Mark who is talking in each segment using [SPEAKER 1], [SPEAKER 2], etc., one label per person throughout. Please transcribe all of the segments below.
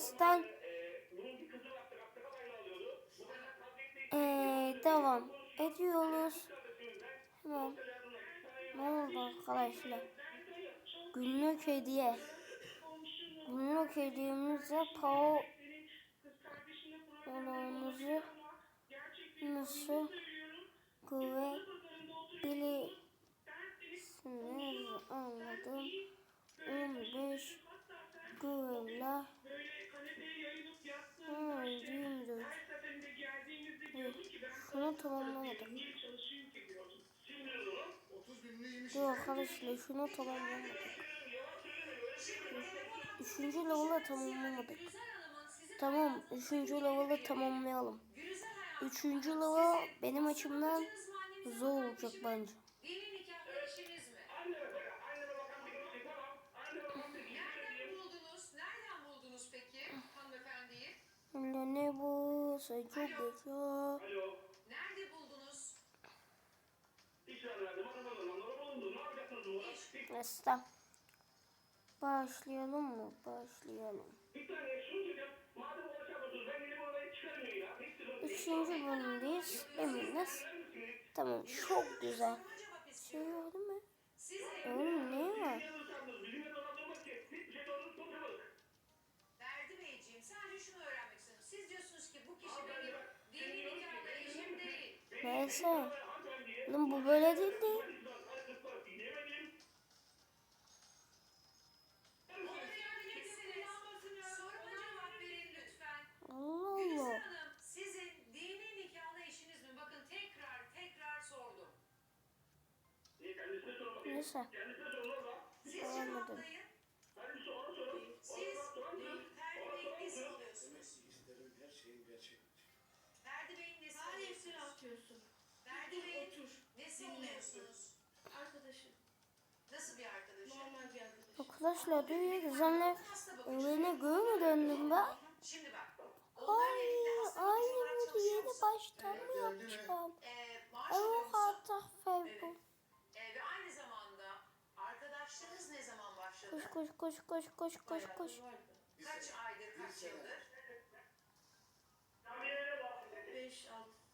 [SPEAKER 1] Tersten ee, devam ediyoruz. Hemen ne oldu arkadaşlar? Günlük hediye. Günlük hediyemize pao balonumuzu nasıl güvebilirsiniz Şunu tamamlamadık.
[SPEAKER 2] 30 gününü yemiş.
[SPEAKER 1] Dur arkadaşlar şunu tamamlamadık. Üçüncü level'ı tamamlamadık. Tamam, üçüncü level'ı tamamlayalım. Üçüncü level benim açımdan zor olacak bence. Ne bu? Sen çok güzel.
[SPEAKER 3] Ya. Hiç sıkıntı değil.
[SPEAKER 1] Üçüncü bölümdeyiz. Eminiz. Tamam çok güzel. Şey mü?
[SPEAKER 4] Siz
[SPEAKER 1] Oğlum ne var? Neyse. Oğlum bu böyle değil
[SPEAKER 4] lütfen.
[SPEAKER 1] Allah Allah.
[SPEAKER 4] Sizin dini nikahlı eşiniz mi? Bakın tekrar tekrar sordum.
[SPEAKER 1] Neyse.
[SPEAKER 4] Siz. Siz Ferdi Bey'in nesi?
[SPEAKER 2] Demesi isterim her şeyin gerçek.
[SPEAKER 4] Ferdi Bey'in nesi
[SPEAKER 5] Her hepsini
[SPEAKER 4] oluyorsunuz?
[SPEAKER 5] atıyorsun.
[SPEAKER 4] Ferdi Bey'in Oluyorsunuz?
[SPEAKER 5] Arkadaşım.
[SPEAKER 4] Nasıl bir arkadaşı?
[SPEAKER 5] Normal bir arkadaşım.
[SPEAKER 1] Arkadaşlar dünya güzenle evine göğe mü döndüm ben?
[SPEAKER 4] Şimdi bak. Onlar
[SPEAKER 1] Ay,
[SPEAKER 4] birlikte hasta
[SPEAKER 1] ay
[SPEAKER 4] bakıcı olarak
[SPEAKER 1] bu yeni baştan mı yapacağım?
[SPEAKER 4] Ee,
[SPEAKER 1] o
[SPEAKER 4] musun?
[SPEAKER 1] hatta Facebook.
[SPEAKER 4] Ee, ve aynı zamanda arkadaşlarınız ne zaman başladı?
[SPEAKER 1] Koş koş koş koş koş koş koş.
[SPEAKER 4] Kaç aydır, kaç yıldır?
[SPEAKER 5] 5-6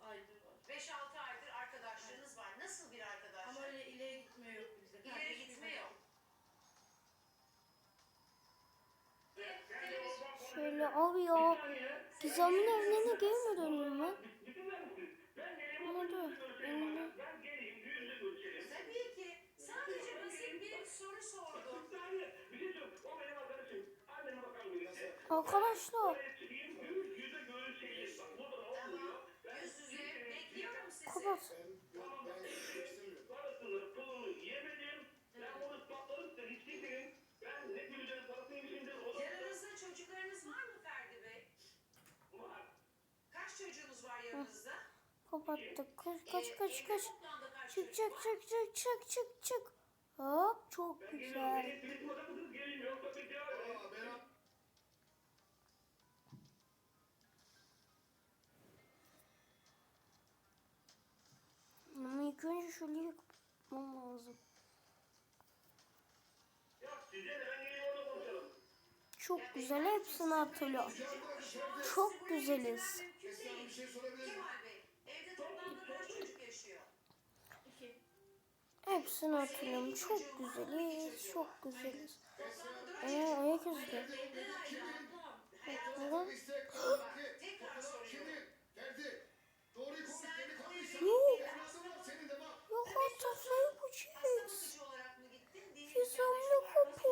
[SPEAKER 5] aydır var.
[SPEAKER 4] 5-6 aydır arkadaşlarınız var. Nasıl bir arkadaşlık?
[SPEAKER 5] Ama öyle ileriye gitme yok bizde.
[SPEAKER 4] İleri
[SPEAKER 5] Kardeş
[SPEAKER 4] gitme
[SPEAKER 5] gibi.
[SPEAKER 4] yok.
[SPEAKER 1] Şöyle abi ya. Gizem'in evine geri mi döndüm ben?
[SPEAKER 4] Tabii ki. Sadece basit bir soru sordum.
[SPEAKER 3] Bir saniye.
[SPEAKER 4] Çocuğunuz var yanınızda?
[SPEAKER 1] Kapattık. Kaç kaç kaç
[SPEAKER 4] evde
[SPEAKER 1] kaç.
[SPEAKER 4] toplamda kaç
[SPEAKER 1] Çık çık çık çık çık çık çık. Hop çok güzel. Ama ilk önce şöyle kapatmam lazım. Çok güzel hepsini hatırlıyorum. Çok güzeliz.
[SPEAKER 2] Esra bir şey sorabilir miyim?
[SPEAKER 4] Kemal Bey, evde toplamda kaç çocuk yaşıyor?
[SPEAKER 5] İki.
[SPEAKER 1] Hepsini hatırlıyorum. Çok güzeliz. Çok güzeliz. Ee, ayak.
[SPEAKER 4] Hayatım,
[SPEAKER 1] Neden? Yok. Yok hatırlayı bu
[SPEAKER 4] hasta
[SPEAKER 1] çiz.
[SPEAKER 4] bakıcı olarak mı gittin? Dini
[SPEAKER 1] Gizemli kapı.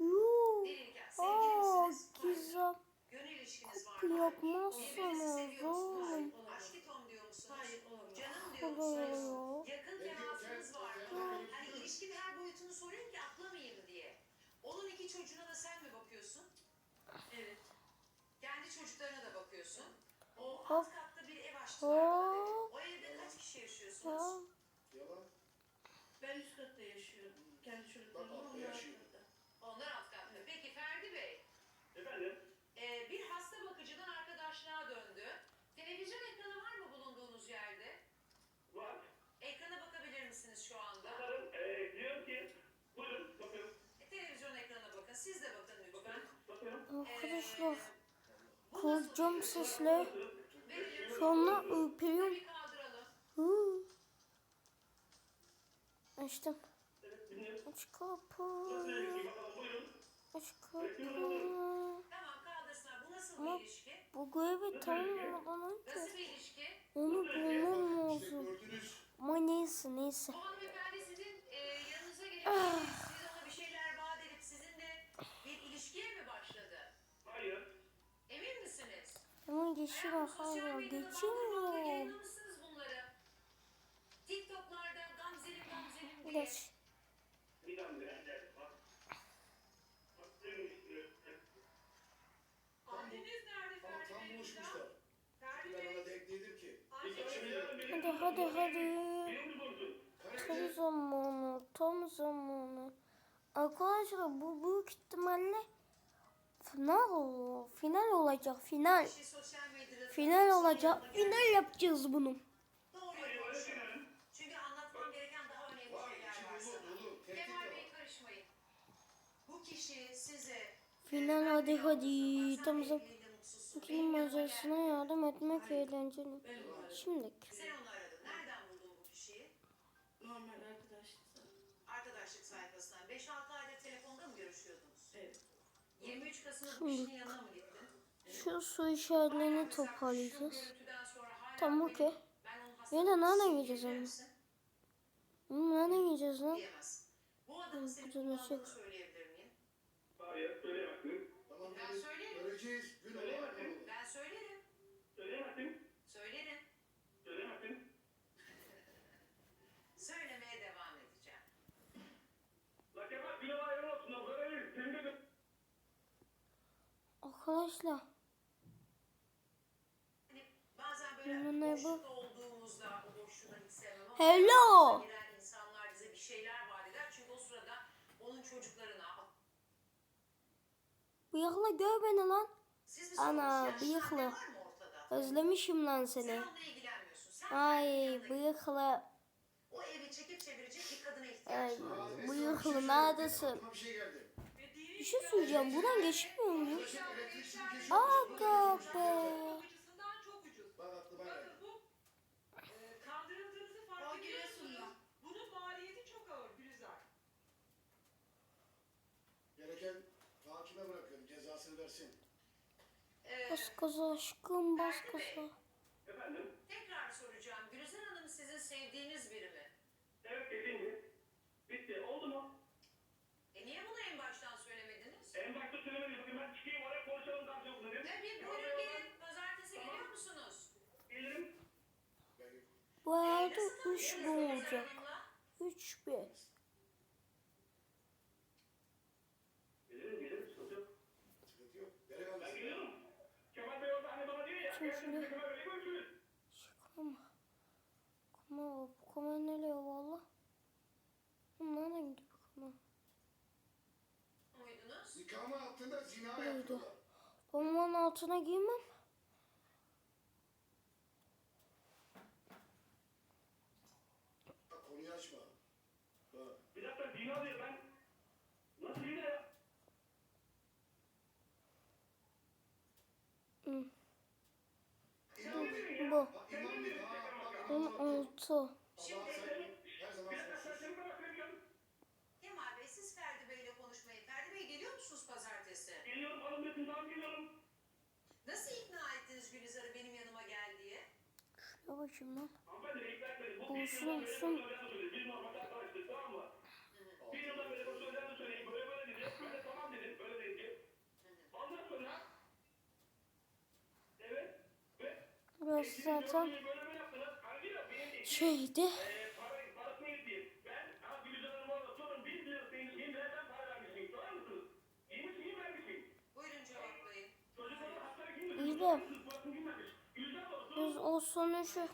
[SPEAKER 1] Yok. Aa gizem.
[SPEAKER 4] Musunuz?
[SPEAKER 1] oğlum.
[SPEAKER 5] Hayır, olamaz.
[SPEAKER 4] Canım diyor
[SPEAKER 1] Oluyor.
[SPEAKER 4] musunuz? Yakın temasınız var mı? Hani ilişkinin her boyutunu soruyorum ki atlamayayım diye. Onun iki çocuğuna da sen mi bakıyorsun?
[SPEAKER 5] Evet.
[SPEAKER 4] Kendi çocuklarına da bakıyorsun. O alt katta bir ev açtılar. bana dedi. O evde kaç kişi yaşıyorsunuz?
[SPEAKER 5] Ben üst katta yaşıyorum. Kendi çocuklarım
[SPEAKER 2] Bak, altta
[SPEAKER 5] onlar alt
[SPEAKER 2] yaşıyor.
[SPEAKER 5] katta.
[SPEAKER 4] Onlar alt katta. Peki Ferdi Bey,
[SPEAKER 3] Efendim?
[SPEAKER 4] e, bir hasta bakıcıdan arkadaşlığa döndü. Televizyon ekranı var mı bulunduğunuz yerde?
[SPEAKER 3] Var.
[SPEAKER 4] Ekrana bakabilir misiniz şu anda?
[SPEAKER 3] Bakarım. Ee, diyorum ki buyurun bakın.
[SPEAKER 4] E, televizyon ekranına bakın. Siz de bakın lütfen.
[SPEAKER 3] Bakın. Bakın.
[SPEAKER 4] E,
[SPEAKER 1] cam sesle. Sonra.
[SPEAKER 4] Bir kaldıralım.
[SPEAKER 1] Huu. Açtım. Aç kapı. Aç kapı. Ama-? Bu görevi tanımadan önce onu bulmam lazım. Ama neyse neyse.
[SPEAKER 4] Bu
[SPEAKER 2] ki.
[SPEAKER 3] Bir
[SPEAKER 4] Anneniz
[SPEAKER 3] saniye, benim-
[SPEAKER 1] Hadi hadi hadi. Tam zamanı, tam zamanı. Arkadaşlar bu büyük ihtimalle final. Final olacak, final. Final olacak. Final yapacağız bunu.
[SPEAKER 4] Doğruyu
[SPEAKER 3] Hayır, öyle
[SPEAKER 4] konuşuyorum.
[SPEAKER 3] söylemem.
[SPEAKER 4] Çünkü anlatmam gereken daha önemli
[SPEAKER 2] Vay
[SPEAKER 4] şeyler
[SPEAKER 2] içi
[SPEAKER 4] var
[SPEAKER 2] dolu
[SPEAKER 4] sana.
[SPEAKER 2] dolu. Tehdit de
[SPEAKER 4] Kemal
[SPEAKER 2] var.
[SPEAKER 4] Bey karışmayın. Bu kişi size
[SPEAKER 1] Final hadi hadi. Tam. Kim manzarasına yardım etmek eğlenceli. Şimdi
[SPEAKER 4] Sen onu aradın. Nereden buldun bu kişiyi?
[SPEAKER 5] Normal arkadaşlık.
[SPEAKER 4] Arkadaşlık sayfasından. 5-6 aydır telefonda mı görüşüyordunuz?
[SPEAKER 5] Evet.
[SPEAKER 4] 23 Kasım'da bu kişinin yanına mı gittin?
[SPEAKER 1] şu su işaretlerini toparlayacağız. Tamam okey. Ya da nereden
[SPEAKER 4] bilir
[SPEAKER 1] onu? Hı, nereden yiyeceğiz lan?
[SPEAKER 4] Bu adamın
[SPEAKER 1] Hı,
[SPEAKER 4] seni
[SPEAKER 1] bu da nasıl-
[SPEAKER 4] kullandığını söyleyebilir miyim?
[SPEAKER 3] Hayır, söyleyemezsin.
[SPEAKER 2] Tamam
[SPEAKER 4] Ben
[SPEAKER 2] dedi.
[SPEAKER 4] söyleyeyim.
[SPEAKER 2] Göreceğiz. Gün olur.
[SPEAKER 3] Söyleyemezsin.
[SPEAKER 2] gün olur.
[SPEAKER 4] Ben söylerim.
[SPEAKER 3] Söyleyemezsin.
[SPEAKER 4] Söylerim.
[SPEAKER 3] Söyleyemezsin.
[SPEAKER 4] Söylemeye devam edeceğim.
[SPEAKER 3] La Kemal, bir ayarı olsun. O kadar değil. Senin de
[SPEAKER 1] Arkadaşlar
[SPEAKER 4] Hani bazen böyle
[SPEAKER 1] Bunun ne bu?
[SPEAKER 4] boşlukta olduğumuzda o boşluğu hiç sevmem ama
[SPEAKER 1] Hello.
[SPEAKER 4] başımıza gelen insanlar bize bir şeyler vaat eder. Çünkü o sırada onun çocuklarına
[SPEAKER 1] bıyıkla gör beni lan. Ana, bıyıklı. Özlemişim lan
[SPEAKER 4] Sen
[SPEAKER 1] seni. Ay bıyıklı.
[SPEAKER 4] O evi çekip çevirecek bir kadına
[SPEAKER 1] Ay
[SPEAKER 4] ihtiyaç var.
[SPEAKER 2] Şey
[SPEAKER 1] bıyıklı
[SPEAKER 2] söyleyeyim.
[SPEAKER 1] neredesin?
[SPEAKER 2] Bir şey geldi.
[SPEAKER 1] Bir şey söyleyeceğim. Buradan geçmiyor mu?
[SPEAKER 2] Arkadaşım elektrik süpürgesi yok.
[SPEAKER 1] Aga be.
[SPEAKER 2] Gereken hakime bırakıyorum. Cezasını versin.
[SPEAKER 1] Bas gaza aşkım bas gaza.
[SPEAKER 3] Efendim?
[SPEAKER 4] tekrar soracağım. Gülizar Hanım sizin sevdiğiniz biri mi?
[SPEAKER 3] Evet, dediğim gibi. Bitti. Oldu mu?
[SPEAKER 4] E niye bunu en baştan söylemediniz?
[SPEAKER 3] En başta söylemedim. Bakın ben çıkayım oraya konuşalım karşılıklı dedim.
[SPEAKER 4] Tabii buyurun gelin. Pazartesi geliyor musunuz?
[SPEAKER 3] Gelirim.
[SPEAKER 1] Bu
[SPEAKER 4] E,
[SPEAKER 1] herhalde
[SPEAKER 4] nasıl
[SPEAKER 1] 3
[SPEAKER 4] tanıştınız
[SPEAKER 1] bu olacak.
[SPEAKER 4] Hanım'la?
[SPEAKER 1] 3 bir.
[SPEAKER 3] Gelirim, gelirim. Sıkıntı yok.
[SPEAKER 2] sıkıntı yok. Delikanlı.
[SPEAKER 3] Ben geliyorum. Kemal Bey orada hani bana diyor ya.
[SPEAKER 1] Şimdi. Ama bu kamera nereye valla? Nereden gidiyor bu
[SPEAKER 2] Nikahımı altında zina yaptılar.
[SPEAKER 1] Bombanın altına giymem.
[SPEAKER 2] Bak konuyu açma. Bak.
[SPEAKER 3] Bir dakika zina diyor ben. Nasıl zina ya?
[SPEAKER 1] Hı.
[SPEAKER 2] İmam.
[SPEAKER 1] Bu.
[SPEAKER 2] Bak İmam Bey. Ha, bak İmam Bey.
[SPEAKER 1] 16.
[SPEAKER 2] Allah'a saygı. Her zaman
[SPEAKER 3] Bir dakika
[SPEAKER 2] sonsuz.
[SPEAKER 3] sen bana söylüyorsun.
[SPEAKER 4] Kemal Bey siz Ferdi Bey'le konuşmayı. Ferdi Bey geliyor musunuz pazartesi?
[SPEAKER 3] Geliyorum.
[SPEAKER 4] Nasıl ikna ettiniz Gülizar'ı benim yanıma gel diye?
[SPEAKER 1] Şuna bakayım lan. Olsun,
[SPEAKER 3] bir
[SPEAKER 1] olsun.
[SPEAKER 3] normalde arkadaştık tamam mı? Bir yıldan beri bu söyleyen de söyleyeyim. Böyle böyle dedi. Böyle tamam dedim. Böyle dedi. Ondan sonra Evet. Ve
[SPEAKER 1] Burası zaten
[SPEAKER 3] gördüğünüz sorun.
[SPEAKER 1] biz o sonucu
[SPEAKER 2] şey.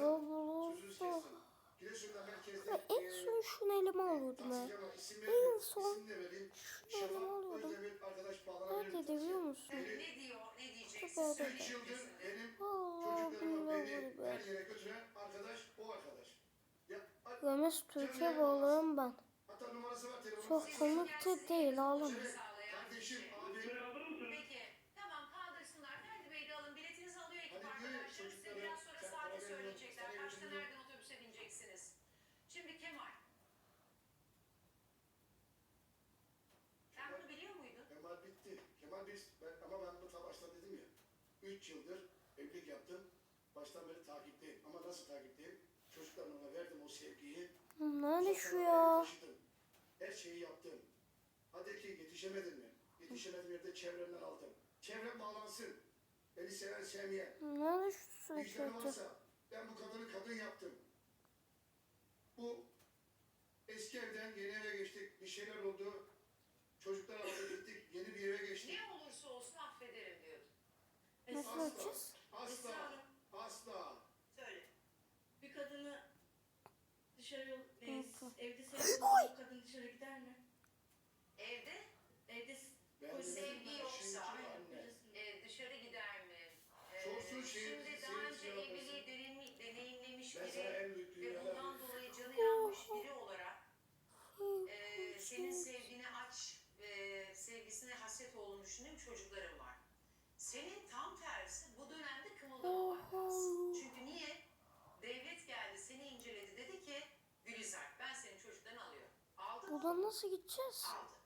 [SPEAKER 1] Roblox'u en son şunu elime alıyordum
[SPEAKER 2] isim
[SPEAKER 1] En son
[SPEAKER 2] de
[SPEAKER 1] şunu elime alıyordum.
[SPEAKER 2] Özdemir arkadaş bağlanabilir.
[SPEAKER 1] Nerede biliyor musun?
[SPEAKER 4] Ne diyor, ne diyeceksin?
[SPEAKER 1] Süper.
[SPEAKER 4] Söyleyin
[SPEAKER 2] Üç yıldır
[SPEAKER 4] birisine.
[SPEAKER 2] benim
[SPEAKER 1] Allah
[SPEAKER 2] çocuklarımı
[SPEAKER 1] billahi
[SPEAKER 2] beni
[SPEAKER 1] be.
[SPEAKER 2] her yere götüren arkadaş o arkadaş. Ya, a-
[SPEAKER 1] Ramiz Türkiye bağlarım ben.
[SPEAKER 2] hatta numarası var telefonun.
[SPEAKER 1] Çok komik de değil oğlum.
[SPEAKER 2] Evet, kardeşim, Ama biz, ben, ama ben bu ta başta dedim ya. Üç yıldır evlilik yaptım. Baştan beri takipteyim. Ama nasıl takipteyim? Çocuklarıma verdim o sevgiyi.
[SPEAKER 1] Nerede şu ya?
[SPEAKER 2] taşıdım. Her şeyi yaptım. Hadi ki yetişemedim mi? Yetişemedim yerde çevremden aldım. Çevrem bağlansın. Beni seven sevmeyen.
[SPEAKER 1] Nerede şu sürekli?
[SPEAKER 2] varsa ben bu kadını kadın yaptım. Bu eski evden yeni eve geçtik. Bir şeyler oldu. Çocuklar aldık gittik. Yeni bir eve geçtik.
[SPEAKER 4] Ne olursa olsun affederim diyordu.
[SPEAKER 1] Nasıl
[SPEAKER 2] Asla,
[SPEAKER 1] açacağız?
[SPEAKER 2] asla,
[SPEAKER 5] Esra Hanım,
[SPEAKER 2] asla.
[SPEAKER 5] söyle. Bir kadını dışarı yol, e,
[SPEAKER 1] Kanka.
[SPEAKER 5] evde sevgili o kadın dışarı gider mi?
[SPEAKER 4] Evde
[SPEAKER 5] s-
[SPEAKER 2] Ben
[SPEAKER 5] o
[SPEAKER 2] de
[SPEAKER 4] sevgi
[SPEAKER 2] dedim,
[SPEAKER 4] yoksa,
[SPEAKER 2] şimdi
[SPEAKER 5] aynen,
[SPEAKER 2] anne.
[SPEAKER 5] kocasını-
[SPEAKER 4] e, dışarı gider mi? E,
[SPEAKER 2] Sorsun şeyi,
[SPEAKER 4] şimdi
[SPEAKER 2] şeyi
[SPEAKER 4] daha önce
[SPEAKER 2] cevap versin.
[SPEAKER 4] evliliği deneyimli, deneyimlemiş
[SPEAKER 2] Ben sana
[SPEAKER 4] biri
[SPEAKER 2] en büyük
[SPEAKER 4] ve
[SPEAKER 2] dünyalar
[SPEAKER 4] bundan dolayı canı yanmış biri olarak
[SPEAKER 1] Hı,
[SPEAKER 4] e, senin sevgini aç ve sevgisine hasret olduğunu düşündüğüm çocuklarım var. Senin tam tersi bu dönemde kımıldamamak lazım. Çünkü niye? Devlet geldi seni inceledi dedi ki Gülizar ben senin çocuklarını alıyorum. Aldı mı?
[SPEAKER 1] Buradan nasıl gideceğiz?
[SPEAKER 4] Aldı.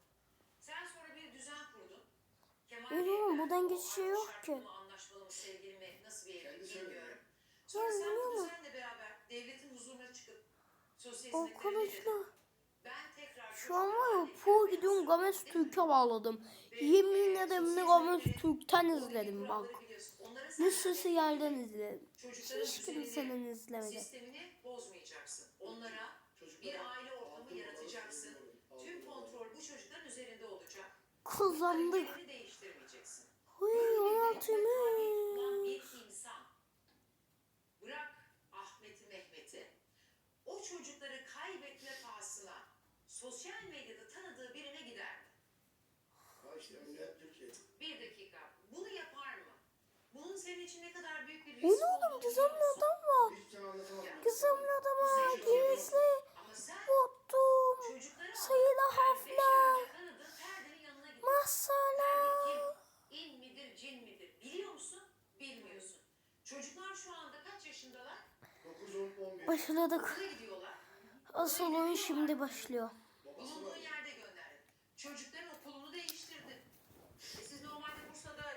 [SPEAKER 4] Sen sonra bir düzen kurdun. Kemal Bey'den
[SPEAKER 1] buradan
[SPEAKER 4] o
[SPEAKER 1] geçiş şey yok ki.
[SPEAKER 4] Anlaşmalı mı sevgili mi nasıl bir evlilik bilmiyorum. Sonra
[SPEAKER 1] Ya,
[SPEAKER 4] sen bu düzenle beraber devletin huzuruna çıkıp sosyal.
[SPEAKER 1] Arkadaşlar
[SPEAKER 4] Ben tekrar
[SPEAKER 1] şu an var ya full gidiyorum
[SPEAKER 4] mi?
[SPEAKER 1] Türk'e bağladım. Yemin
[SPEAKER 4] e,
[SPEAKER 1] ederim Games
[SPEAKER 4] hizmetlerin
[SPEAKER 1] Türk'ten izledim bak. Ne sesi yerden izledim. Hiç kimsenin izlemedi.
[SPEAKER 4] sistemini bozmayacaksın. Onlara bir aile
[SPEAKER 1] Kazandık. Huy
[SPEAKER 4] Böyle
[SPEAKER 1] 16
[SPEAKER 4] bir tutulan
[SPEAKER 1] mı?
[SPEAKER 4] bir insan. Bırak Ahmet'i Mehmet'i. O çocukları kaybetme pahasına sosyal medyada tanıdığı birine gider mi? Bir dakika. Bunu yapar mı? Bunun senin için ne kadar büyük bir risk
[SPEAKER 1] O ne oğlum
[SPEAKER 4] olduğunu biliyor musun?
[SPEAKER 1] adam var.
[SPEAKER 2] Hiç sana anlatamam.
[SPEAKER 1] Başladık. Asıl oyun şimdi başlıyor.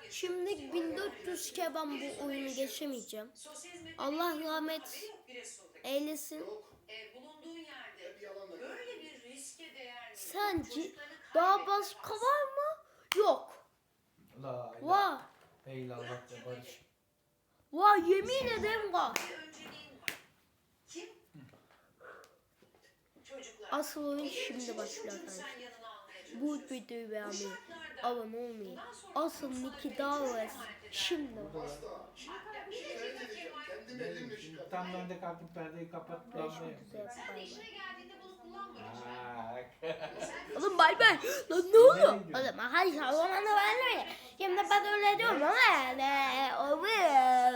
[SPEAKER 1] Şimdi 1400 kere ben bu oyunu geçemeyeceğim. Allah rahmet. Eylesin. Sence daha başka var mı? Yok.
[SPEAKER 6] İllallah ve barış.
[SPEAKER 1] Var yemin ederim var.
[SPEAKER 4] Bir önceliğin var. Kim? Çocuklar.
[SPEAKER 1] Asıl oyun şimdi başlıyor arkadaşlar. Bu videoyu beğenmeyi, abone olmayı, asıl Nicky
[SPEAKER 4] eder.
[SPEAKER 1] şimdi
[SPEAKER 6] Benim
[SPEAKER 2] şikayet
[SPEAKER 6] tam ben de kalkıp perdeyi kapat.
[SPEAKER 1] Görüşmek üzere.
[SPEAKER 4] Sen de
[SPEAKER 1] Bay
[SPEAKER 4] işine
[SPEAKER 1] bay.
[SPEAKER 4] geldiğinde bunu kullanma lütfen.
[SPEAKER 1] Oğlum bay bay. Lan ne oluyor? Oğlum hayır zamanı ben öyle. Şimdi ben öyle diyorum ama yani.
[SPEAKER 4] Bu
[SPEAKER 1] Oluyor.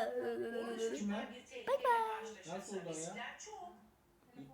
[SPEAKER 1] Bay bay.
[SPEAKER 6] Nasıl oldu ya?